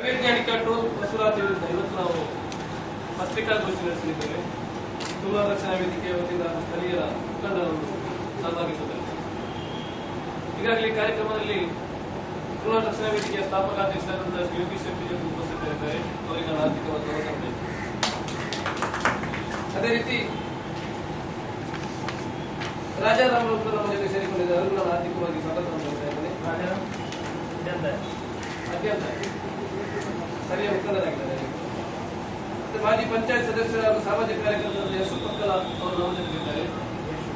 ಅವೈಜ್ಞಾನಿಕ ಟೋಲ್ ವಸೂಲಾತಿ ವಿರುದ್ಧ ಇವತ್ತು ನಾವು ಪತ್ರಿಕಾಗೋಷ್ಠಿ ನಡೆಸಲಿದ್ದೇವೆ. ತುಳು ರಕ್ಷಣಾ ವೇದಿಕೆಯ ವತಿಯಿಂದ ಸ್ಥಳೀಯರ ಮುಖಂಡರನ್ನು ಸಹಭಾಗಿಸುತ್ತಾರೆ ಈಗಾಗಲೇ ಕಾರ್ಯಕ್ರಮದಲ್ಲಿ ತುಳು ರಕ್ಷಣಾ ವೇದಿಕೆಯ ಸ್ಥಾಪಕ ಶ್ರೀ ಯೋಗೀಶ್ ಶೆಟ್ಟಿ ಅವರು ಉಪಸ್ಥಿತರಿದ್ದಾರೆ. ಅವರಿಗೆ ನಾನು ಆರ್ಥಿಕವಾಗಿ ಸ್ವಾಗತ. ಅದೇ ರೀತಿ ರಾಜಾರಾಮ್ ಅವರು ನಮ್ಮ ಜೊತೆ ಸೇರಿಕೊಂಡಿದ್ದಾರೆ. ನಾನು ಆರ್ಥಿಕವಾಗಿ ಸ್ವಾಗತ ಮಾಡ್ತಾ ಇದ್ದೇನೆ ಅತ್ಯಂತ ಮುಖಂಡರಾಗಿದ್ದಾರೆ. ಮತ್ತೆ ಮಾಜಿ ಪಂಚಾಯತ್ ಸದಸ್ಯರ ಸಾಮಾಜಿಕ ಕಾರ್ಯಕರ್ತರಲ್ಲಿ ಯಶು ಪಕ್ಕಲ ಅವರು ನಮ್ಮ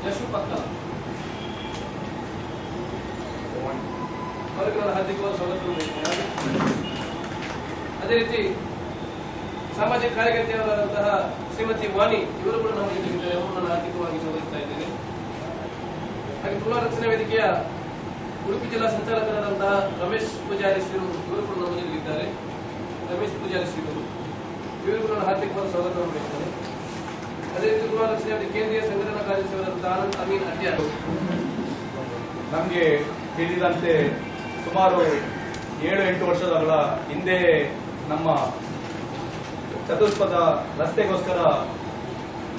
ಯಶು ಪಕ್ಕಲ ಅವರಿಗೆ ಹಾರ್ದಿಕವಾದ ಸ್ವಾಗತ. ಅದೇ ರೀತಿ ಸಾಮಾಜಿಕ ಕಾರ್ಯಕರ್ತೆಯವರಾದಂತಹ ಶ್ರೀಮತಿ ವಾಣಿ, ಇವರು ಕೂಡ ನಾವು ಜೊತೆಗಿದ್ದಾರೆ ಅವರು ನಾನು ಆರ್ಥಿಕವಾಗಿ ಸ್ವಾಗತಿಸ್ತಾ ಇದ್ದೇನೆ. ಹಾಗೆ ರಕ್ಷಣಾ ವೇದಿಕೆಯ ಉಡುಪಿ ಜಿಲ್ಲಾ ಸಂಚಾಲಕರಾದಂತಹ ರಮೇಶ್ ಪೂಜಾರಿ ಶ್ರೀರು, ಇವರು ಕೂಡ ನಮ್ಮ ಜೊತೆಗಿದ್ದಾರೆ ರಮೇಶ್ ಪೂಜಾರಿ ಶ್ರೀಗಳು. ಇವರು ಕೂಡ ನಾನು ಹಾರ್ದಿಕವಾದ ಸ್ವಾಗತವನ್ನು ಬಯಸ್ತೇನೆ ಅದೇ ರೀತಿ ಗೃಹಲಕ್ಷ್ಮಿ ಕೇಂದ್ರೀಯ ಸಂಘಟನಾ ಕಾರ್ಯದರ್ಶಿಯವರಾದಂತಹ ಆನಂದ್ ಅಮೀನ್ ಅಡ್ಯಾರ್ ನಮಗೆ ತಿಳಿದಂತೆ ಸುಮಾರು ಏಳು ಎಂಟು ವರ್ಷಗಳ ಹಿಂದೆ ನಮ್ಮ ಚತುಷ್ಪಥ ರಸ್ತೆಗೋಸ್ಕರ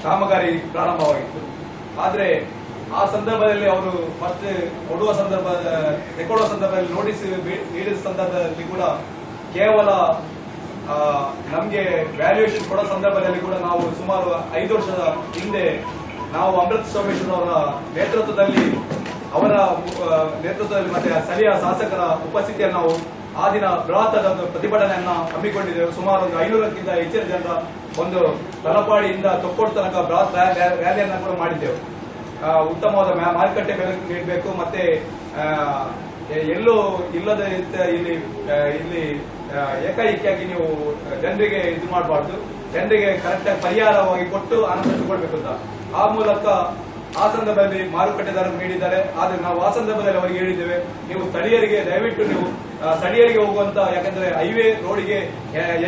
ಕಾಮಗಾರಿ ಪ್ರಾರಂಭವಾಗಿತ್ತು. ಆದರೆ ಆ ಸಂದರ್ಭದಲ್ಲಿ ಅವರು ಫಸ್ಟ್ ಕೊಡುವ ಸಂದರ್ಭ ತೆಗೊಳ್ಳುವ ಸಂದರ್ಭದಲ್ಲಿ ನೋಟಿಸ್ ನೀಡಿದ ಸಂದರ್ಭದಲ್ಲಿ ಕೂಡ ಕೇವಲ ನಮಗೆ ವ್ಯಾಲ್ಯೂಯೇಷನ್ ಕೊಡೋ ಸಂದರ್ಭದಲ್ಲಿ ಕೂಡ ನಾವು ಸುಮಾರು ಐದು ವರ್ಷದ ಹಿಂದೆ ನಾವು ಅಮೃತ ಸೋಮೇಶ್ವರ ಅವರ ನೇತೃತ್ವದಲ್ಲಿ ಅವರ ನೇತೃತ್ವದಲ್ಲಿ ಮತ್ತೆ ಸ್ಥಳೀಯ ಶಾಸಕರ ಉಪಸ್ಥಿತಿಯನ್ನು ನಾವು ಆ ದಿನ ಬೃಹತ್ ಒಂದು ಪ್ರತಿಭಟನೆಯನ್ನ ಹಮ್ಮಿಕೊಂಡಿದ್ದೇವೆ. ಸುಮಾರು ಒಂದು ಐನೂರಕ್ಕಿಂತ ಹೆಚ್ಚಿನ ಜನರ ಒಂದು ತಲಪಾಡಿಯಿಂದ ತೊಕ್ಕೋಡ್ ತನಕ ಬೃಹತ್ ರ್ಯಾ- ರ್ಯಾಲಿಯನ್ನ ಕೂಡ ಮಾಡಿದ್ದೆವು. ಉತ್ತಮವಾದ ಮಾರುಕಟ್ಟೆ ಬೆಲೆ ನೀಡಬೇಕು, ಮತ್ತೆ ಎಲ್ಲೂ ಇಲ್ಲದ ಇಲ್ಲಿ ಇಲ್ಲಿ ಏಕಾಏಕಿಯಾಗಿ ನೀವು ಜನರಿಗೆ ಇದು ಮಾಡಬಾರ್ದು. ಜನರಿಗೆ ಕರೆಕ್ಟ್ ಆಗಿ ಪರಿಹಾರವಾಗಿ ಕೊಟ್ಟು ಅನುಮತಿ ಕೊಡಬೇಕು ಅಂತ. ಆ ಮೂಲಕ ಆ ಸಂದರ್ಭದಲ್ಲಿ ಮಾರುಕಟ್ಟೆದಾರರು ನೀಡಿದ್ದಾರೆ. ಆದ್ರೆ ನಾವು ಆ ಸಂದರ್ಭದಲ್ಲಿ ಅವರಿಗೆ ಹೇಳಿದ್ದೇವೆ, ನೀವು ಸ್ಥಳೀಯರಿಗೆ, ದಯವಿಟ್ಟು ನೀವು ಸ್ಥಳೀಯರಿಗೆ ಹೋಗುವಂತ, ಯಾಕಂದ್ರೆ ಹೈವೇ ರೋಡಿಗೆ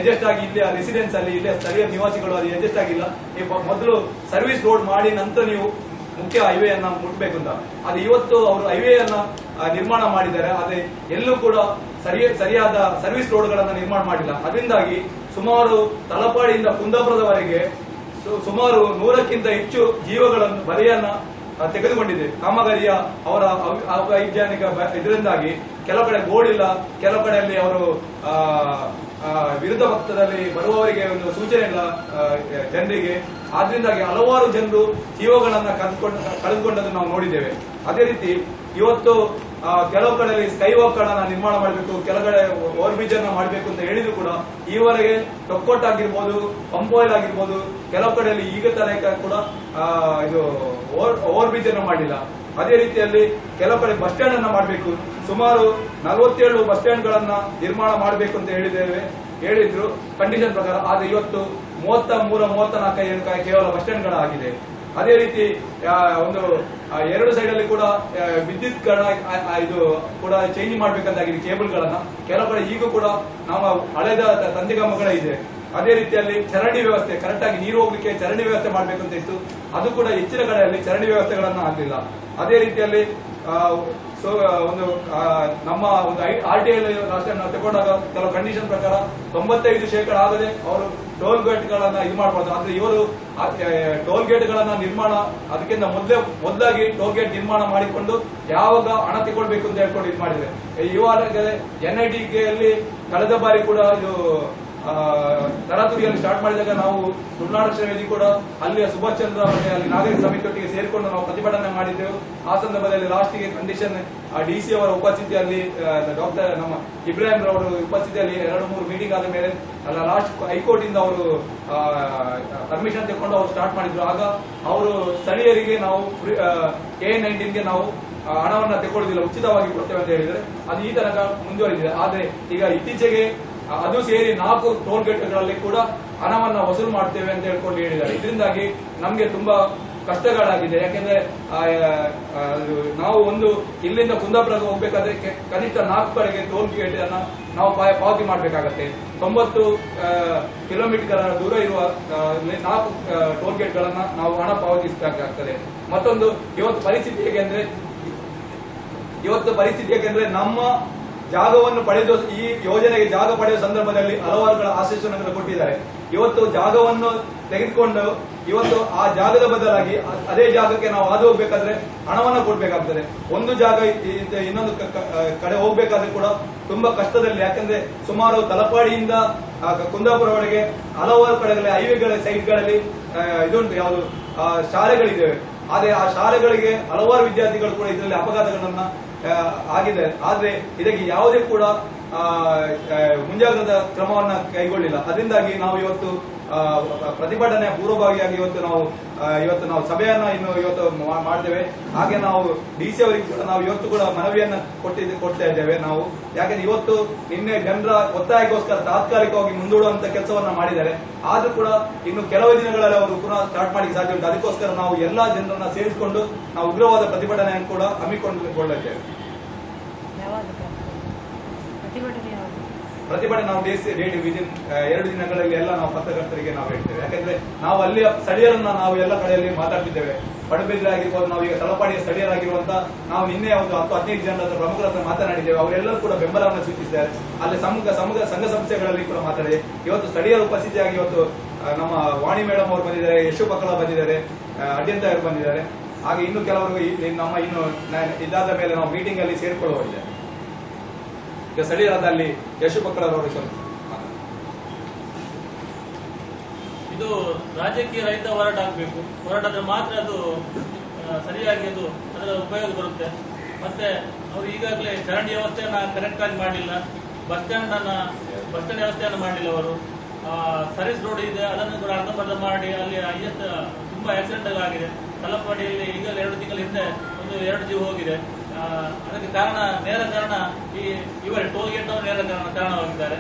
ಎಜೆಸ್ಟ್ ಆಗಿ ಇಲ್ಲಿ ರೆಸಿಡೆನ್ಸ್ ಅಲ್ಲಿ ಇಲ್ಲಿ ಸ್ಥಳೀಯ ನಿವಾಸಿಗಳು, ಅಲ್ಲಿ ಎಜೆಸ್ಟ್ ಆಗಿಲ್ಲ. ನೀವು ಮೊದಲು ಸರ್ವಿಸ್ ರೋಡ್ ಮಾಡಿ, ನಂತರ ನೀವು ಮುಖ್ಯ ಹೈವೇ ಅನ್ನ ಮುಟ್ಬೇಕು ಅಂತ ಅದು ಇವತ್ತು ಅವರು ಹೈವೇ ಅನ್ನ ನಿರ್ಮಾಣ ಮಾಡಿದ್ದಾರೆ. ಅದೇ ಎಲ್ಲೂ ಕೂಡ ಸರಿಯ, ಸರಿಯಾದ ಸರ್ವಿಸ್ ರೋಡ್ಗಳನ್ನ ನಿರ್ಮಾಣ ಮಾಡಿಲ್ಲ. ಅದರಿಂದಾಗಿ ಸುಮಾರು ತಲಪಾಡಿಯಿಂದ ಕುಂದಾಪುರದವರೆಗೆ ಸುಮಾರು ನೂರಕ್ಕಿಂತ ಹೆಚ್ಚು ಜೀವಗಳನ್ನು ಬಲೆಯನ್ನ ತೆಗೆದುಕೊಂಡಿದೆ. ಕಾಮಗಾರಿಯ ಅವರ ವೈಜ್ಞಾನಿಕ ಅವೈಜ್ಞಾನಿಕ ಇದರಿಂದಾಗಿ ಕೆಲ ಕಡೆ ಗೋಡಿಲ್ಲ ಕೆಲ ಕಡೆಯಲ್ಲಿ ಅವರು ವಿರುದ್ಧ ಪಕ್ಷದಲ್ಲಿ ಬರುವವರಿಗೆ ಒಂದು ಸೂಚನೆ ಇಲ್ಲ ಜನರಿಗೆ. ಆದ್ರಿಂದಾಗಿ ಹಲವಾರು ಜನರು ಜೀವಗಳನ್ನ ಕಳೆದುಕೊಂಡು ಕಳೆದುಕೊಂಡದ್ದು ನಾವು ನೋಡಿದ್ದೇವೆ. ಅದೇ ರೀತಿ ಇವತ್ತು ಕೆಲವು ಕಡೆಯಲ್ಲಿ ಸ್ಕೈ ವಾಕ್ ಗಳನ್ನ ನಿರ್ಮಾಣ ಮಾಡಬೇಕು ಕೆಲ ಕಡೆ ಓವರ್ ಬ್ರಿಡ್ಜ್ ಅನ್ನ ಮಾಡಬೇಕು ಅಂತ ಹೇಳಿದ್ರು ಕೂಡ ಈವರೆಗೆ ಟೊಕ್ಕೊಟ್ ಆಗಿರ್ಬೋದು ಪಂಪ್ ಆಯಿಲ್ ಆಗಿರ್ಬೋದು, ಕೆಲವು ಕಡೆಯಲ್ಲಿ ಈಗ ತನಕ ಕೂಡ ಇದು ಓವರ್ ಬ್ರಿಡ್ಜ್ ಅನ್ನು ಮಾಡಿಲ್ಲ ಅದೇ ರೀತಿಯಲ್ಲಿ ಕೆಲವು ಕಡೆ ಬಸ್ ಸ್ಟ್ಯಾಂಡ್ ಅನ್ನ ಮಾಡಬೇಕು. ಸುಮಾರು ನಲವತ್ತೇಳು ಬಸ್ ಸ್ಟ್ಯಾಂಡ್ ಗಳನ್ನ ನಿರ್ಮಾಣ ಮಾಡಬೇಕು ಅಂತ ಹೇಳಿದ್ದೇವೆ, ಹೇಳಿದ್ರು. ಕಂಡೀಷನ್ ಪ್ರಕಾರ ಆದ್ರೆ ಇವತ್ತು ಮೂವತ್ತ ಮೂರ ಮೂವತ್ತ ನಾಲ್ಕ ಕೇವಲ ಬಸ್ ಸ್ಟ್ಯಾಂಡ್ ಆಗಿದೆ ಅದೇ ರೀತಿ ಒಂದು ಎರಡು ಸೈಡ್ ಅಲ್ಲಿ ಕೂಡ ವಿದ್ಯುತ್ ಇದು ಕೂಡ ಚೇಂಜ್ ಮಾಡ್ಬೇಕಂತಾಗಿದೆ ಕೇಬಲ್ ಗಳನ್ನ. ಕೆಲವು ಕಡೆ ಈಗ ಕೂಡ ನಮ್ಮ ಹಳೆದ ತ- ತಂತಿಗಂಬಗಳ ಇದೆ. ಅದೇ ರೀತಿಯಲ್ಲಿ ಚರಂಡಿ ವ್ಯವಸ್ಥೆ ಕರೆಕ್ಟ್ ಆಗಿ ನೀರು ಹೋಗ್ಲಿಕ್ಕೆ ಚರಂಡಿ ವ್ಯವಸ್ಥೆ ಮಾಡ್ಬೇಕಂತ ಅಂತ ಇತ್ತು. ಅದು ಕೂಡ ಹೆಚ್ಚಿನ ಕಡೆಯಲ್ಲಿ ಚರಂಡಿ ವ್ಯವಸ್ಥೆಗಳನ್ನ ಆಗಲಿಲ್ಲ. ಅದೇ ರೀತಿಯಲ್ಲಿ ಸೊ ಒಂದು ನಮ್ಮ ಒಂದು ಆರ್ ಟಿ ಐ ರಾಷ್ಟ್ರ ನಾವು ತಗೊಂಡಾಗ ಕೆಲವು ಕಂಡೀಷನ್ ಪ್ರಕಾರ ತೊಂಬತ್ತೈದು ಶೇಕಡ ಆಗದೆ ಅವರು ಟೋಲ್ ಗೇಟ್ ಗಳನ್ನ ಇದು ಮಾಡಬಾರ್ದು ಅಂದ್ರೆ ಇವರು ಟೋಲ್ ಗೇಟ್ ಗಳನ್ನ ನಿರ್ಮಾಣ, ಅದಕ್ಕಿಂತ ಮೊದಲೇ, ಮೊದಲಾಗಿ ಟೋಲ್ ಗೇಟ್ ನಿರ್ಮಾಣ ಮಾಡಿಕೊಂಡು ಯಾವಾಗ ಹಣ ತಗೊಳ್ಬೇಕು ಅಂತ ಹೇಳ್ಕೊಂಡು ಇದು ಮಾಡಿದ್ರೆ ಇವಾಗ ಎನ್ ಐ ಟಿ ಯಲ್ಲಿ ಕಳೆದ ಬಾರಿ ಕೂಡ ಇದು ಆ, ತರಾತುರಿಯಲ್ಲಿ ಸ್ಟಾರ್ಟ್ ಮಾಡಿದಾಗ ನಾವು ತುಳುನಾಡು ವೇದಿ ಕೂಡ ಅಲ್ಲಿಯ ಸುಭಾಷ್ ಚಂದ್ರ ಮತ್ತೆ ಅಲ್ಲಿ ನಾಗರಿಕ ಸಮಿತಿಯೊಟ್ಟಿಗೆ ಸೇರಿಕೊಂಡು ನಾವು ಪ್ರತಿಭಟನೆ ಮಾಡಿದ್ದೆವು. ಆ ಸಂದರ್ಭದಲ್ಲಿ ಲಾಸ್ಟ್ಗೆ ಕಂಡೀಷನ್ ಡಿ ಸಿ ಅವರ ಉಪಸ್ಥಿತಿಯಲ್ಲಿ ಡಾಕ್ಟರ್ ನಮ್ಮ ಇಬ್ರಾಹಿಂ ರವರು ಉಪಸ್ಥಿತಿಯಲ್ಲಿ ಎರಡು ಮೂರು ಮೀಟಿಂಗ್ ಆದ ಮೇಲೆ ಅಲ್ಲ ಲಾಸ್ಟ್ ಹೈಕೋರ್ಟ್ ಇಂದ ಅವರು ಪರ್ಮಿಷನ್ ತೆಗೆದುಕೊಂಡು ಅವರು ಸ್ಟಾರ್ಟ್ ಮಾಡಿದ್ರು. ಆಗ ಅವರು ಸ್ಥಳೀಯರಿಗೆ ನಾವು ಕೆ ನೈನ್ಟೀನ್ಗೆ ನಾವು ಹಣವನ್ನು ತೆಗೊಳ್ಳೋದಿಲ್ಲ ಉಚಿತವಾಗಿ ಕೊಡ್ತೇವೆ ಅಂತ ಹೇಳಿದ್ರೆ ಅದು ಈ ತನಕ ಮುಂದುವರಿದಿದೆ. ಆದ್ರೆ ಈಗ ಇತ್ತೀಚೆಗೆ ಅದು ಸೇರಿ ನಾಲ್ಕು ಟೋಲ್ ಗೇಟ್ಗಳಲ್ಲಿ ಕೂಡ ಹಣವನ್ನ ವಸೂಲು ಮಾಡ್ತೇವೆ ಅಂತ ಹೇಳ್ಕೊಂಡು ಹೇಳಿದ್ದಾರೆ. ಇದರಿಂದಾಗಿ ನಮಗೆ ತುಂಬಾ ಕಷ್ಟಗಳಾಗಿದೆ. ಯಾಕೆಂದ್ರೆ ನಾವು ಒಂದು ಇಲ್ಲಿಂದ ಕುಂದಾಪುರಕ್ಕೆ ಹೋಗ್ಬೇಕಾದ್ರೆ ಕನಿಷ್ಠ ನಾಲ್ಕು ಕಡೆಗೆ ಟೋಲ್ ಗೇಟ್ ಅನ್ನ ನಾವು ಪಾವತಿ ಮಾಡಬೇಕಾಗತ್ತೆ. ತೊಂಬತ್ತು ಕಿಲೋಮೀಟರ್ ದೂರ ಇರುವ ನಾಲ್ಕು ಟೋಲ್ ಗೇಟ್ ಗಳನ್ನ ನಾವು ಹಣ ಪಾವತಿಸಬೇಕಾಗ್ತದೆ. ಮತ್ತೊಂದು, ಇವತ್ತು ಪರಿಸ್ಥಿತಿ ಹೇಗೆ ಅಂದ್ರೆ, ಇವತ್ತು ಪರಿಸ್ಥಿತಿ ಯಾಕೆಂದ್ರೆ ನಮ್ಮ ಜಾಗವನ್ನು ಪಡೆದು ಈ ಯೋಜನೆಗೆ ಜಾಗ ಪಡೆಯುವ ಸಂದರ್ಭದಲ್ಲಿ ಹಲವಾರುಗಳ ಆಶೀಸ್ಸನ್ನು ಕೊಟ್ಟಿದ್ದಾರೆ. ಇವತ್ತು ಜಾಗವನ್ನು ತೆಗೆದುಕೊಂಡು ಇವತ್ತು ಆ ಜಾಗದ ಬದಲಾಗಿ ಅದೇ ಜಾಗಕ್ಕೆ ನಾವು ಹಾದು ಹೋಗ್ಬೇಕಾದ್ರೆ ಹಣವನ್ನು ಕೊಡಬೇಕಾಗ್ತದೆ. ಒಂದು ಜಾಗ ಇನ್ನೊಂದು ಕಡೆ ಹೋಗ್ಬೇಕಾದ್ರೆ ಕೂಡ ತುಂಬಾ ಕಷ್ಟದಲ್ಲಿ. ಯಾಕಂದ್ರೆ ಸುಮಾರು ತಲಪಾಡಿಯಿಂದ ಕುಂದಾಪುರ ಕುಂದಾಪುರವರೆಗೆ ಹಲವಾರು ಕಡೆಗಳಲ್ಲಿ ಹೈವೇಗಳ ಸೈಟ್ಗಳಲ್ಲಿ ಇದುಂಟು ಯಾವುದು ಶಾಲೆಗಳಿದ್ದೇವೆ ಆದರೆ ಆ ಶಾಲೆಗಳಿಗೆ ಹಲವಾರು ವಿದ್ಯಾರ್ಥಿಗಳು ಕೂಡ ಇದರಲ್ಲಿ ಅಪಘಾತಗಳನ್ನ ಆಗಿದೆ. ಆದ್ರೆ ಇದಕ್ಕೆ ಯಾವುದೇ ಕೂಡ ಮುಂಜಾಗ್ರತಾ ಕ್ರಮವನ್ನ ಕೈಗೊಳ್ಳಿಲ್ಲ. ಅದರಿಂದಾಗಿ ನಾವು ಇವತ್ತು ಪೂರ್ವಭಾಗಿಯಾಗಿ ಪೂರ್ವಭಾವಿಯಾಗಿ ಇವತ್ತು ನಾವು ಇವತ್ತು ನಾವು ಸಭೆಯನ್ನ ಇನ್ನು ಇವತ್ತು ಮಾಡ್ತೇವೆ. ಹಾಗೆ ನಾವು ಡಿ ಸಿ ಅವರಿಗೆ ಕೂಡ ನಾವು ಇವತ್ತು ಕೂಡ ಮನವಿಯನ್ನ ಕೊಟ್ಟಿದ್ದು, ಕೊಡ್ತಾ ಇದ್ದೇವೆ ನಾವು. ಯಾಕಂದ್ರೆ ಇವತ್ತು ನಿನ್ನೆ ಜನರ ಒತ್ತಾಯಕ್ಕೋಸ್ಕರ ತಾತ್ಕಾಲಿಕವಾಗಿ ಮುಂದೂಡುವಂತ ಕೆಲಸವನ್ನ ಮಾಡಿದ್ದಾರೆ. ಆದ್ರೂ ಕೂಡ ಇನ್ನು ಕೆಲವು ದಿನಗಳಲ್ಲಿ ಅವರು ಪುನಃ ಸ್ಟಾರ್ಟ್ ಮಾಡಿ ಸಾಧ್ಯ ಉಂಟು. ಅದಕ್ಕೋಸ್ಕರ ನಾವು ಎಲ್ಲಾ ಜನರನ್ನ ಸೇರಿಸಿಕೊಂಡು ನಾವು ಉಗ್ರವಾದ ಪ್ರತಿಭಟನೆಯನ್ನು ಕೂಡ ಹಮ್ಮಿಕೊಂಡು ಕೊಳ್ಳುತ್ತೇವೆ ಪ್ರತಿಭಟನೆ ಪ್ರತಿಭಟನೆ ನಾವು ಡೇಸ್ ಡೇಟ್ ವಿದಿನ್ ಎರಡು ದಿನಗಳಲ್ಲಿ ಎಲ್ಲ ನಾವು ಪತ್ರಕರ್ತರಿಗೆ ನಾವು ಹೇಳ್ತೇವೆ. ಯಾಕಂದ್ರೆ ನಾವು ಅಲ್ಲಿ ಸ್ಥಳೀಯರನ್ನ ನಾವು ಎಲ್ಲ ಕಡೆಯಲ್ಲಿ ಮಾತಾಡ್ತಿದ್ದೇವೆ. ಪಡುಬಿದ್ರೆ ಆಗಿರ್ಬೋದು ನಾವು ಈಗ ತಲಪಾಡಿಯ ಸ್ಥಳೀಯರಾಗಿರುವಂತ ನಾವು ನಿನ್ನೆ ಒಂದು ಹತ್ತು, ಹದಿನೈದು ಜನರ ಪ್ರಮುಖರ ಹತ್ರ ಮಾತನಾಡಿದ್ದೇವೆ. ಅವರೆಲ್ಲರೂ ಕೂಡ ಬೆಂಬಲವನ್ನು ಸೂಚಿಸಿದ್ದಾರೆ. ಅಲ್ಲಿ ಸಮೂಹ ಸಮೂಹ, ಸಂಘ ಸಂಸ್ಥೆಗಳಲ್ಲಿ ಕೂಡ ಮಾತಾಡಿದೆ ಇವತ್ತು ಸ್ಥಳೀಯರ ಉಪಸ್ಥಿತಿಯಾಗಿ ಇವತ್ತು ನಮ್ಮ ವಾಣಿ ಮೇಡಮ್ ಅವರು ಬಂದಿದ್ದಾರೆ, ಯಶು ಪಕ್ಕಳ ಬಂದಿದ್ದಾರೆ ಅಡ್ಯಂತ ಅವರು ಬಂದಿದ್ದಾರೆ. ಹಾಗೆ ಇನ್ನು ಕೆಲವರು ನಮ್ಮ ಇನ್ನು ಇದಾದ ಮೇಲೆ ನಾವು ಮೀಟಿಂಗ್ ಅಲ್ಲಿ ಸೇರ್ಕೊಳ್ಳುವರಿದ್ದಾರೆ ಈಗ ಸ್ಥಳೀಯರಾದ ಅಲ್ಲಿ ಯಶು ಪಕ್ಕಳರವರು ಸ್ವಲ್ಪ ಇದು ರಾಜಕೀಯ ರೈತ ಹೋರಾಟ ಆಗಬೇಕು. ಹೋರಾಟದ ಮಾತ್ರ ಅದು ಸರಿಯಾಗಿ ಅದು ಅದರ ಉಪಯೋಗ ಬರುತ್ತೆ. ಮತ್ತೆ ಅವರು ಈಗಾಗಲೇ ಚರಂಡಿ ವ್ಯವಸ್ಥೆಯನ್ನ ಕರೆಕ್ಟ್ ಆಗಿ ಮಾಡಿಲ್ಲ. ಬಸ್ ಸ್ಟ್ಯಾಂಡ್ ಅನ್ನ ಬಸ್ ಸ್ಟ್ಯಾಂಡ್ ವ್ಯವಸ್ಥೆಯನ್ನು ಮಾಡಿಲ್ಲ ಅವರು. ಸರ್ವಿಸ್ ರೋಡ್ ಇದೆ, ಅದನ್ನು ಕೂಡ ಅರ್ಧಂಬರ್ಧ ಮಾಡಿ ಅಲ್ಲಿ ತುಂಬಾ ಆಕ್ಸಿಡೆಂಟ್ ಆಗಿದೆ. ತಲಪಾಡಿಯಲ್ಲಿ ಈಗಲೇ ಎರಡು ತಿಂಗಳ ಹಿಂದೆ ಒಂದು ಎರಡು ಜೀವ ಹೋಗಿದೆ. ಅದಕ್ಕೆ ಕಾರಣ, ನೇರ ಕಾರಣ ಈ, ಇವರ ಟೋಲ್ ಗೇಟ್ ನೇರ ಕಾರಣ, ಕಾರಣವಾಗಿದ್ದಾರೆ.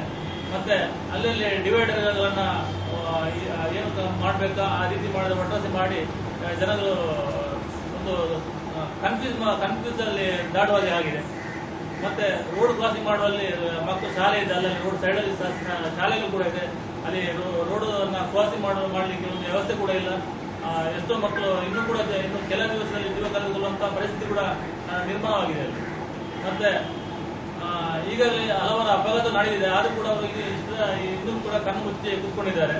ಮತ್ತೆ ಅಲ್ಲಲ್ಲಿ ಡಿವೈಡರ್ಗಳನ್ನ ಏನು ಮಾಡಬೇಕಾ, ಆ ರೀತಿ ಮಾಡಿದ ಭರವಸೆ ಮಾಡಿ ಜನಗಳು, ಒಂದು ಕನ್ಫ್ಯೂಸ್ ಕನ್ಫ್ಯೂಸ್ ಅಲ್ಲಿ ದಾಡುವ ಹಾಗೆ ಆಗಿದೆ. ಮತ್ತೆ ರೋಡ್ ಕ್ರಾಸಿಂಗ್ ಮಾಡುವಲ್ಲಿ, ಮಕ್ಕಳು ಶಾಲೆ ಇದೆ, ಅಲ್ಲಲ್ಲಿ ರೋಡ್ ಸೈಡಲ್ಲಿ ಶಾಲೆಗಳು ಕೂಡ ಇದೆ. ಅಲ್ಲಿ ರೋಡ್ ಕ್ರಾಸಿಂಗ್ ಮಾಡುವ, ಮಾಡಲಿಕ್ಕೆ ಒಂದು ವ್ಯವಸ್ಥೆ ಕೂಡ ಇಲ್ಲ. ಎಷ್ಟೋ ಮಕ್ಕಳು ಇನ್ನೂ ಕೂಡ ಇನ್ನು ಕೆಲ ದಿವಸದಲ್ಲಿ ಜೀವ ಕಳೆದುಕೊಳ್ಳುವಂತಹ ಪರಿಸ್ಥಿತಿ ಕೂಡ ನಿರ್ಮಾಣವಾಗಿದೆ ಮತ್ತೆ ಈಗಾಗಲೇ ಹಲವರ ಅಪಘಾತ ನಡೆದಿದೆ. ಆದ್ರೂ ಕೂಡ ಅವರು ಇನ್ನೂ ಕೂಡ ಕಣ್ಣು ಮುಚ್ಚಿ ಕೂತ್ಕೊಂಡಿದ್ದಾರೆ.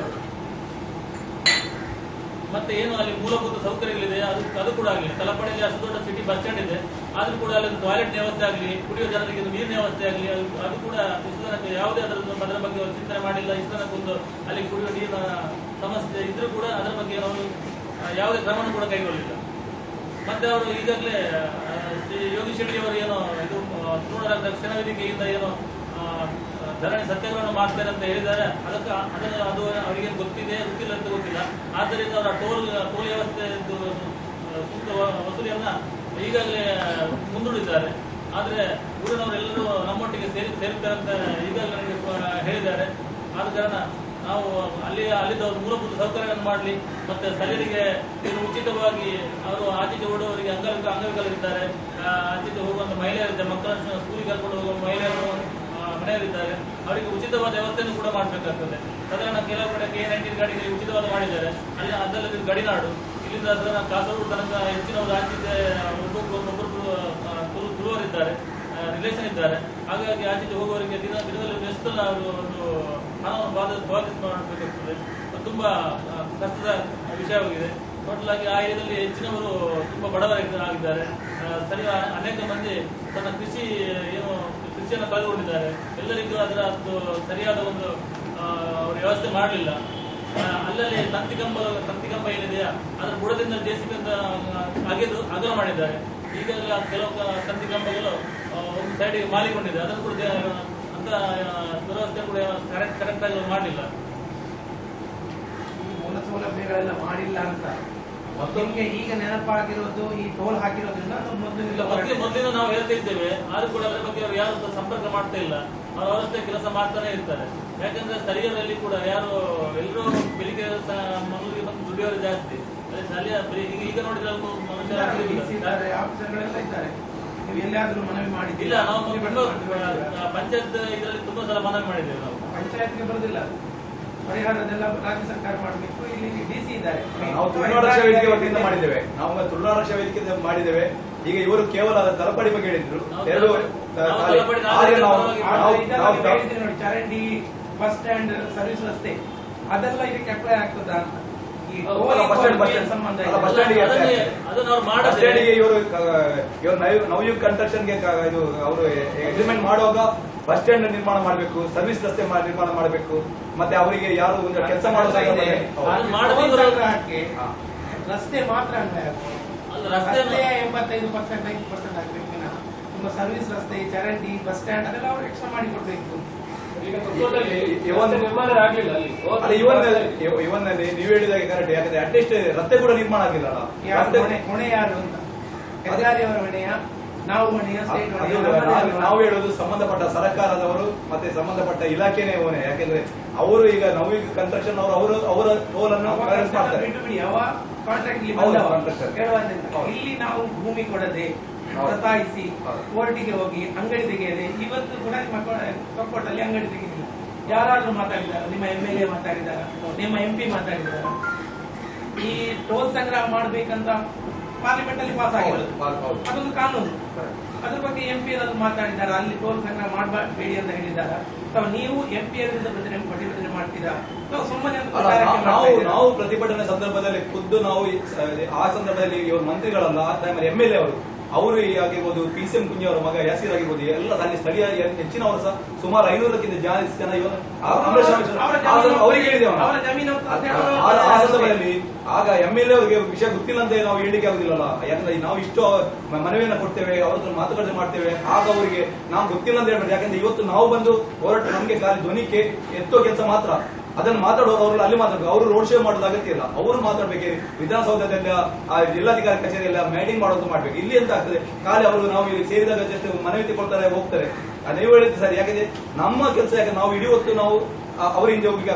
ಮತ್ತೆ ಏನು ಅಲ್ಲಿ ಮೂಲಭೂತ ಸೌಕರ್ಯಗಳಿದೆ? ಅದು ಅದು ಕೂಡ ಆಗಲಿ. ತಲಪಡೆಯಲ್ಲಿ ಅಷ್ಟು ದೊಡ್ಡ ಸಿಟಿ ಬಸ್ ಸ್ಟ್ಯಾಂಡ್ ಇದೆ. ಆದ್ರೂ ಕೂಡ ಅಲ್ಲಿ ಟಾಯ್ಲೆಟ್ ವ್ಯವಸ್ಥೆ ಆಗಲಿ ಕುಡಿಯುವ ಜನರಿಗೆ ನೀರಿನ ವ್ಯವಸ್ಥೆ ಆಗಲಿ, ಅದು ಕೂಡ ಇಷ್ಟು ಯಾವುದೇ ಅದರ ಅದರ ಬಗ್ಗೆ ಅವರು ಚಿಂತನೆ ಮಾಡಿಲ್ಲ. ತನಕ ಅಲ್ಲಿ ಕುಡಿಯೋ ನೀರಿನ ಸಮಸ್ಯೆ ಇದ್ರೂ ಕೂಡ ಅದರ ಬಗ್ಗೆ ಅವರು ಯಾವುದೇ ಕ್ರಮವನ್ನು ಕೂಡ ಕೈಗೊಳ್ಳಿಲ್ಲ. ಮತ್ತೆ ಅವರು ಈಗಾಗಲೇ ಯೋಗಿ ಶೆಟ್ಟಿ ಅವರು ಏನು ಇದು ತೃಣಮೂಲ ರಕ್ಷಣಾ ವೇದಿಕೆಯಿಂದ ಏನು ಧರಣಿ ಸತ್ಯಾಗ್ರಹವನ್ನು ಮಾಡ್ತಾರೆ ಅಂತ ಹೇಳಿದ್ದಾರೆ. ಅದಕ್ಕೆ ಅದನ್ನು ಅದು ಅವರಿಗೆ ಗೊತ್ತಿದೆ, ಗೊತ್ತಿಲ್ಲ ಅಂತ ಗೊತ್ತಿಲ್ಲ. ಆದ್ದರಿಂದ ಅವರ ಟೋಲ್ ಟೋಲ್ ವ್ಯವಸ್ಥೆ ಸೂಕ್ತ ವಸೂಲಿಯನ್ನ ಈಗಾಗಲೇ ಮುಂದೂಡಿದ್ದಾರೆ. ಆದರೆ ಊರಿನವರೆಲ್ಲರೂ ನಮ್ಮೊಟ್ಟಿಗೆ ಸೇರಿ ಸೇರುತ್ತಾರೆ ಅಂತ ಈಗಾಗಲೇ ನನಗೆ ಹೇಳಿದ್ದಾರೆ. ಆದ ಕಾರಣ ನಾವು ಅಲ್ಲಿ ಅಲ್ಲಿದ್ದ ಮೂಲಭೂತ ಸೌಕರ್ಯಗಳನ್ನು ಮಾಡಲಿ, ಮತ್ತೆ ಸ್ಥಳೀಯರಿಗೆ ಇದು ಉಚಿತವಾಗಿ ಅವರು ಆಚೆಗೆ ಓಡುವವರಿಗೆ ಅಂಗವಿಕ ಅಂಗವಿಕಲರಿದ್ದಾರೆ. ಆತಿಥ್ಯ ಆಚೆಗೆ ಹೋಗುವಂತ ಮಹಿಳೆಯರಿದ್ದಾರೆ, ಮಕ್ಕಳನ್ನು ಸ್ಕೂಲಿಗೆ ಕರ್ಕೊಂಡು ಹೋಗುವ ಮಹಿಳೆಯರು ಮನೆಯಲ್ಲಿದ್ದಾರೆ. ಅವರಿಗೆ ಉಚಿತವಾದ ವ್ಯವಸ್ಥೆಯನ್ನು ಕೂಡ ಮಾಡಬೇಕಾಗ್ತದೆ. ಸಾಧಾರಣ ಕೆಲವು ಕಡೆ ಕೆ ನೈನ್ಟೀನ್ ಗಾಡಿಗಳಿಗೆ ಉಚಿತವಾದ ಮಾಡಿದ್ದಾರೆ. ಅಲ್ಲಿ ಅದಲ್ಲದೆ ಗಡಿನಾಡು. ಇಲ್ಲಿಂದ ಸಾಧಾರಣ ಕಾಸರಗೋಡು ತನಕ ಹೆಚ್ಚಿನವರು ಆತಿಥ್ಯ ಒಬ್ಬೊಬ್ಬರು ಒಬ್ಬೊಬ್ಬರು ತುಳುವರಿದ್ದಾರೆ ರಿಲೇಷನ್ ಇದ್ದಾರೆ. ಹಾಗಾಗಿ ಆಚೆ ಹೋಗುವವರಿಗೆ ದಿನ ದಿನದಲ್ಲಿ ಎಷ್ಟು ಅವರು ಒಂದು ಹಣವನ್ನು ಬಾಧ ಬಾಧಿಸಿ ಮಾಡಬೇಕಾಗ್ತದೆ. ತುಂಬಾ ಕಷ್ಟದ ವಿಷಯವಾಗಿದೆ. ಟೋಟಲ್ ಆಗಿ ಆ ಏರಿಯಾದಲ್ಲಿ ಹೆಚ್ಚಿನವರು ತುಂಬಾ ಬಡವರಾಗಿ ಆಗಿದ್ದಾರೆ ಆ, ಸರಿ ಅನೇಕ ಮಂದಿ ತನ್ನ ಕೃಷಿ ಏನು ಕೃಷಿಯನ್ನು ಕಳೆದುಕೊಂಡಿದ್ದಾರೆ. ಎಲ್ಲರಿಗೂ ಅದರ ಸರಿಯಾದ ಒಂದು ವ್ಯವಸ್ಥೆ ಮಾಡಲಿಲ್ಲ. ಅಲ್ಲಲ್ಲಿ ತಂತಿ ಕಂಬ ತಂತಿ ಕಂಬ ಏನಿದೆಯಾ ಅದರ ಬುಡದಿಂದ ಜೆಸಿಬಿ ಅಂತ ಅಗೆದು ಅಗಲ ಮಾಡಿದ್ದಾರೆ. ಈಗಾಗಲೇ ಆ ಕೆಲವು ತಂತಿ ಕಂಬಗಳು ಒಂದು ಸೈಡಿಗೆ ಮಾಲಿಕೊಂಡಿದೆ ಅದನ್ನು ಕೂಡ ಅಂತ ದುರವಸ್ಥೆ ಕೂಡ ಕರೆಕ್ಟ್ ಕರೆಕ್ಟ್ ಆಗಿ ಮಾಡಲಿಲ್ಲ. ಮೂಲ ಸೌಲಭ್ಯಗಳೆಲ್ಲ ಮಾಡಿಲ್ಲ ಅಂತ. ಮೊದಲಿಗೆ ಈಗ ನೆನಪಾಗಿರೋದು ಈ ಟೋಲ್ ಹಾಕಿರೋದ್ರಿಂದ ಮೊದಲು ಮೊದಲಿಂದ ನಾವು ಹೇಳ್ತಾ ಇದ್ದೇವೆ ಆದ್ರೂ ಕೂಡ ಅದರ ಬಗ್ಗೆ ಅವ್ರು ಯಾರು ಸಂಪರ್ಕ ಮಾಡ್ತಾ ಇಲ್ಲ. ಅವರು ಅವರಷ್ಟೇ ಕೆಲಸ ಮಾಡ್ತಾನೆ ಇರ್ತಾರೆ. ಯಾಕಂದ್ರೆ ಸ್ಥಳೀಯರಲ್ಲಿ ಕೂಡ ಯಾರು ಎಲ್ಲರೂ ಬೆಳಿಗ್ಗೆ ಮಂಗಳೂರಿಗೆ ಬಂದು ದುಡಿಯೋರು ಜಾಸ್ತಿ. ಅದೇ ಸ್ಥಳೀಯ ಈಗ ನೋಡಿದ್ರೆ ಅಲ್ಪ ಮನವಿ ಮನವಿ ಇಲ್ಲ ನಾವು ಪಂಚಾಯತ್ ಇದರಲ್ಲಿ ತುಂಬಾ ಸಲ ಮನವಿ ಮಾಡಿದ್ದೇವೆ ನಾವು. ಪಂಚಾಯತ್ಗೆ ಬರೋದಿಲ್ಲ. ಪರಿಹಾರದೆಲ್ಲ ರಾಜ್ಯ ಸರ್ಕಾರ ಮಾಡಬೇಕು. ಇಲ್ಲಿ ಡಿಸಿ ಇದ್ದಾರೆ. ನಾವು ತುಳುನಾಡು ರಕ್ಷಾ ವೇದಿಕೆ ವತಿಯಿಂದ ಮಾಡಿದ್ದೇವೆ. ನಾವು ತುಳುನಾಡು ರಕ್ಷಾ ವೇದಿಕೆಯಿಂದ ಮಾಡಿದ್ದೇವೆ. ಈಗ ಇವರು ಕೇವಲ ತಲಪಡಿ ಬಗ್ಗೆ ಹೇಳಿದ್ರು. ಎರಡು ಚರಂಡಿ ಬಸ್ ಸ್ಟ್ಯಾಂಡ್ ಸರ್ವಿಸ್ ರಸ್ತೆ. ಅದೆಲ್ಲ ಇದಕ್ಕೆ ಅಪ್ಲೈ ಆಗ್ತದ ಅಂತ. Bus stand- bus stand-. Bus ಸ್ಟ್ಯಾಂಡಿಗೆ ಇವರು ಇವರು ನವಯುಗ್ ಕನ್ಸ್ಟ್ರಕ್ಷನ್ಗೆ ಇದು ಅವರು ಎಗ್ರಿಮೆಂಟ್ ಮಾಡುವಾಗ ಬಸ್ ಸ್ಟ್ಯಾಂಡ್ ನಿರ್ಮಾಣ ಮಾಡಬೇಕು ಸರ್ವಿಸ್ ರಸ್ತೆ ನಿರ್ಮಾಣ ಮಾಡಬೇಕು ಮತ್ತೆ ಅವರಿಗೆ ಯಾರು ಒಂದು ಕೆಲಸ ಮಾಡ್ತಾ ಇದೆ. ಸಂದರ್ಭದಲ್ಲಿ- ಅದನ್ನ ಆ ಮಾಡದೆ ಟೋಲ್ ಇವರು- ಸಂಗ್ರಹಕ್ಕೆ ಹಾ. ರಸ್ತೆ ಮಾತ್ರ. ರಸ್ತೆ ಎಂಬತ್ತೈದು ಪರ್ಸೆಂಟ್ ಐದು ಪರ್ಸೆಂಟ್ ಆಗ್ಬೇಕು ನಿಮ್ಮ ಸರ್ವಿಸ್ ರಸ್ತೆ ಚರಂಡಿ ಬಸ್ ಸ್ಟ್ಯಾಂಡ್ ಅದೆಲ್ಲ ಅವ್ರು ಎಕ್ಸ್ಟ್ರಾ ಮಾಡಿ ಕೊಡ್ಬೇಕು ಈಗ ತುಮಕೂರಲ್ಲಿ ಇವನ್- ನಿರ್ಮಾಣ ಆಗ್ಲಿಲ್ಲ ಅಲ್ಲಿ. ಅಲ್ಲ ಇವನ್ ಇವನ್ ನೀವು ಹೇಳಿದಾಗ ಕರೆಕ್ಟ್ ಯಾಕಂದ್ರೆ ಅಟ್ಲೀಸ್ಟ್ ರಸ್ತೆ ಕೂಡ ನಿರ್ಮಾಣ ಆಗಿಲ್ಲ ಹೊಣೆ ಯಾರು ಅಂತ? ಹೆದ್ದಾರಿಯವರ ಹೊಣೆಯ? ನಾವು ಹೊಣೆಯ? ನಾವು-? ಹೇಳೋದು ಸಂಬಂಧಪಟ್ಟ ಸರ್ಕಾರದವರು ಮತ್ತೆ ಸಂಬಂಧಪಟ್ಟ ಇಲಾಖೆನೇ ಹೊಣೆ. ಯಾಕೆಂದ್ರೆ ಅವರು ಈಗ ನಾವು ಈಗ ಕನ್ಸ್ಟ್ರಕ್ಷನ್ ಅವರು ಅವರು ಅವರ ಟೋಲ್ ಅನ್ನು ಮಾಡ್ತಾರೆ. ಕಾಂಟ್ರಾಕ್ಟ್ ಇಲ್ಲಿ ನಾವು ಭೂಮಿ ಕೊಡದೆ. ಸತಾಯಿಸಿ. ಕೋರ್ಟಿಗೆ ಹೋಗಿ ಅಂಗಡಿ ತೆಗೆಯದೆ ಇವತ್ತು ಕೂಡ ನಿಮ್ಮ ಅಂಗಡಿ ತೆಗೆದಿಲ್ಲ. ಯಾರಾದ್ರೂ ಮಾತಾಡಿದಾರ ನಿಮ್ಮ ಎಂ ಎಲ್ ಎ ಮಾತಾಡಿದಾರ ನಿಮ್ಮ ಎಂ ಪಿ ಮಾತಾಡಿದಾರ ಈ ಟೋಲ್ ಸಂಗ್ರಹ ಮಾಡ್ಬೇಕಂತ ಪಾರ್ಲಿಮೆಂಟ್ ಅಲ್ಲಿ ಪಾಸ್ ಆಗಿರೋದು. ಅದೊಂದು ಕಾನೂನು. ಅದ್ರ ಬಗ್ಗೆ ಎಂ ಪಿ ಏನಾದ್ರು ಮಾತಾಡಿದಾರ ಅಲ್ಲಿ ಟೋಲ್ ಸಂಗ್ರಹ ಮಾಡಬೇಡಿ ಅಂತ ಹೇಳಿದಾರ ಅಥವಾ ನೀವು ಎಂ ಪಿ ಅವರಿಂದ ಪ್ರತಿಭಟನೆ ಪ್ರತಿಭಟನೆ ಮಾಡ್ತೀರಾ? ಅಥವಾ ಸುಮ್ಮನೆ ನಾವು ನಾವು ಪ್ರತಿಭಟನೆ ಸಂದರ್ಭದಲ್ಲಿ ಖುದ್ದು ನಾವು ಆ ಸಂದರ್ಭದಲ್ಲಿ ಇವರು ಮಂತ್ರಿಗಳಲ್ಲ ಆ ಟೈಮಲ್ಲಿ ಎಂ ಎಲ್ ಎ ಅವರು. ಅವರು ಆಗಿರ್ಬೋದು ಪಿ ಸಿ ಎಂ ಕುಂಜಿಯವರ ಮಗ ಯಾಸೀರ್ ಆಗಿರ್ಬೋದು ಎಲ್ಲ ಅಲ್ಲಿ ಸ್ಥಳೀಯ ಹೆಚ್ಚಿನವರು ಸಹ ಸುಮಾರು ಐನೂರಕ್ಕಿಂತ ಜಾಸ್ತಿ ಜನ ಅವರಿಗೆ ಹೇಳಿದೆ ಆ-. ಸಂದರ್ಭದಲ್ಲಿ ಆಗ ಎಂ ಎಲ್ ಎ ಅವರಿಗೆ ವಿಷಯ ಗೊತ್ತಿಲ್ಲ ಅಂತ ನಾವು ಹೇಳಿಕೆ ಆಗುದಿಲ್ಲಲ್ಲ. ಯಾಕಂದ್ರೆ ನಾವು ಇಷ್ಟು ಮನವಿಯನ್ನು ಕೊಡ್ತೇವೆ ಅವ್ರ ಮಾತುಕತೆ ಮಾಡ್ತೇವೆ ಆಗ ಅವರಿಗೆ ನಾವು ಗೊತ್ತಿಲ್ಲ ಅಂತ ಹೇಳ್ಬಾರ್ದು ಯಾಕಂದ್ರೆ ಇವತ್ತು ನಾವು ಬಂದು ಹೋರಾಟ ನಮಗೆ ಖಾಲಿ ಧ್ವನಿಕೆ ಎತ್ತೋ ಕೆಲಸ ಮಾತ್ರ. ಅದನ್ನು ಮಾತಾಡುವಾಗ ಅವರು ಅಲ್ಲಿ ಮಾತಾಡಬೇಕು. ಅವರು ರೋಡ್ ಶೋ ಮಾಡೋದು ಅಗತ್ಯ ಇಲ್ಲ. ಅವರು ಮಾತಾಡ್ಬೇಕು? ವಿಧಾನಸೌಧದಲ್ಲಿ ಆ, ಜಿಲ್ಲಾಧಿಕಾರಿ ಕಚೇರಿಯಲ್ಲ ಮೀಟಿಂಗ್ ಮಾಡೋದು ಮಾಡ್ಬೇಕು. ಇಲ್ಲಿ ಎಂತ ಆಗ್ತದೆ? ಖಾಲಿ ಅವರು ನಾವು ಇಲ್ಲಿ ಸೇರಿದಾಗ ಜೊತೆ ಮನವಿ ಕೊಡ್ತಾರೆ ಹೋಗ್ತಾರೆ. ಅದೇ ಹೇಳಿದ್ದು ಸರ್. ಯಾಕಂದ್ರೆ ನಮ್ಮ ಕೆಲಸ ಯಾಕೆ ನಾವು ಇಡೀ ಹೊತ್ತು ನಾವು ಅವರ ಹಿಂದೆ ಹೋಗ್ಲಿಕ್ಕೆ